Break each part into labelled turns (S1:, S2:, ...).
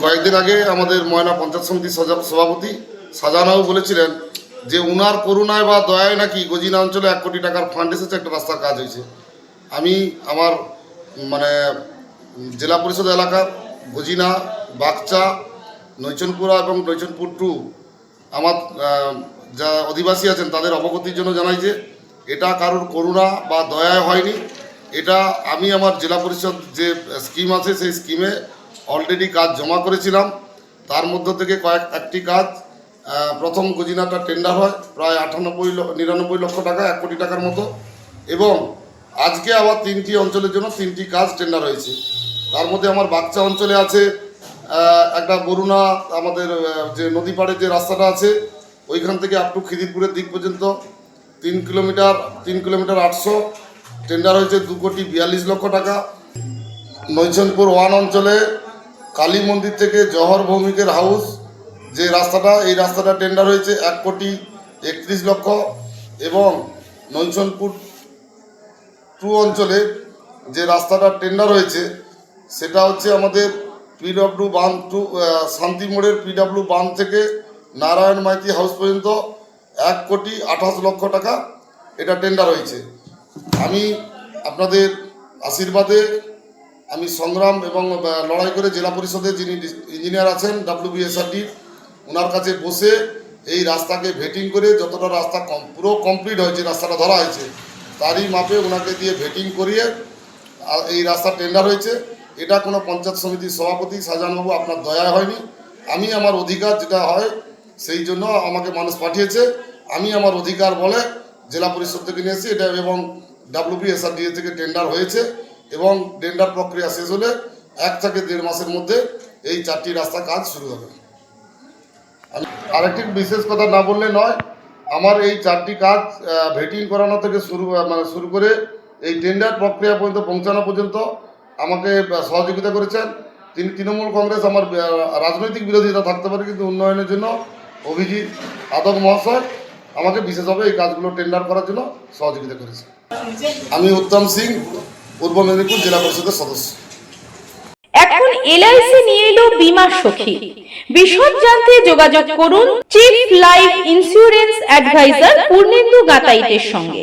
S1: কয়েকদিন আগে আমাদের ময়না পঞ্চায়েত সমিতির সজা- সভাপতি সাজানাও বলেছিলেন যে উনার করুণায় বা দয়ায় নাকি গজিনা অঞ্চলে এক কোটি টাকার ফান্ড এসেছে, একটা রাস্তার কাজ হয়েছে। আমি আমার মানে জেলা পরিষদ এলাকার গজিনা, বাগচা, নৈচনপুরা এবং নৈচনপুর টু আমার যা অধিবাসী আছেন তাদের অবগতির জন্য জানাই যে এটা কারোর করুণা বা দয়ায় হয়নি। এটা আমি আমার জেলা পরিষদ যে স্কিম আছে সেই স্কিমে অলরেডি কাজ জমা করেছিলাম। তার মধ্য থেকে কয়েক একটি কাজ প্রথম গজিনাটা টেন্ডার হয়, প্রায় আটানব্বই নিরানব্বই লক্ষ টাকা, এক কোটি টাকার মতো। এবং আজকে আবার তিনটি অঞ্চলের জন্য তিনটি কাজ টেন্ডার হয়েছে। তার মধ্যে আমার বাচ্চা অঞ্চলে আছে একটা বরুণা, আমাদের যে নদী পাড়ের যে রাস্তাটা আছে, ওইখান থেকে আপ টু খিদিরপুরের দিক পর্যন্ত। তিন কিলোমিটার তিন কিলোমিটার আটশো টেন্ডার হয়েছে, দু কোটি বিয়াল্লিশ লক্ষ টাকা। নৈচনপুর ওয়ান অঞ্চলে কালী মন্দির থেকে জহর ভৌমিকের হাউস, যে রাস্তাটা, এই রাস্তাটা টেন্ডার হয়েছে এক কোটি একত্রিশ লক্ষ এবং নৈচনপুর টু অঞ্চলে যে রাস্তাটা টেন্ডার হয়েছে, সেটা হচ্ছে আমাদের পিডব্লিউ বাঁধ টু শান্তি মোড়ের পিডব্লিউ বাঁধ থেকে নারায়ণ মাইতি হাউস পর্যন্ত এক কোটি আঠাশ লক্ষ টাকা এটা টেন্ডার হয়েছে। আমি আপনাদের আশীর্বাদে আমি সংগ্রাম এবং লড়াই করে জেলা পরিষদের যিনি ইঞ্জিনিয়ার আছেন ডাব্লিউবিএসআরডি ওনার কাছে বসে এই রাস্তাকে ভেটিং করে যতটা রাস্তা কম, পুরো কমপ্লিট হয়েছে, রাস্তাটা ধরা হয়েছে, তারই মাপে ওনাকে দিয়ে ভেটিং করিয়ে এই রাস্তা টেন্ডার হয়েছে। এটা কোনো পঞ্চায়েত সমিতির সভাপতি শাহজাহানবাবু আপনার দয়া হয়নি। আমি আমার অধিকার যেটা হয়, সেই জন্য আমাকে মানুষ পাঠিয়েছে। আমি আমার অধিকার বলে জেলা পরিষদ থেকে নিয়েছি এটা এবং ডাব্লিউবিএসআরডিএ থেকে টেন্ডার হয়েছে। এবং টেন্ডার প্রক্রিয়া শেষ হলে এক থেকে দেড় মাসের মধ্যে এই চারটি রাস্তা কাজ শুরু হবে। আরেকটি বিশেষ কথা না বললে নয়, আমার এই চারটি কাজ ভেটিং করানো থেকে শুরু মানে শুরু করে এই টেন্ডার প্রক্রিয়া পর্যন্ত পৌঁছানো পর্যন্ত আমাকে সহযোগিতা করেছেন। তিনি তৃণমূল কংগ্রেস আমার রাজনৈতিক বিরোধিতা থাকতে পারে, কিন্তু উন্নয়নের জন্য অভিজিৎ আদক মহাশয় আমাকে বিশেষভাবে এই কাজগুলো টেন্ডার করার জন্য সহযোগিতা করেছে আমি উত্তম সিং পূর্ব মেদিনীপুর জেলা পরিষদের সদস্য।
S2: এখন এলআইসি নিয়ে এলো বিমা সখী। বিশদ জানতে যোগাযোগ করুন chief life insurance advisor Purnendu গাতাইতের সঙ্গে।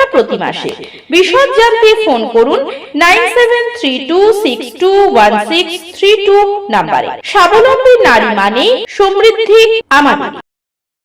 S2: প্রতি মাসে। বিশদ জানতে ফোন করুন nine seven three two six two one six three two নাম্বারে। স্বাবলম্বী নারী মানে সমৃদ্ধি আমাদের।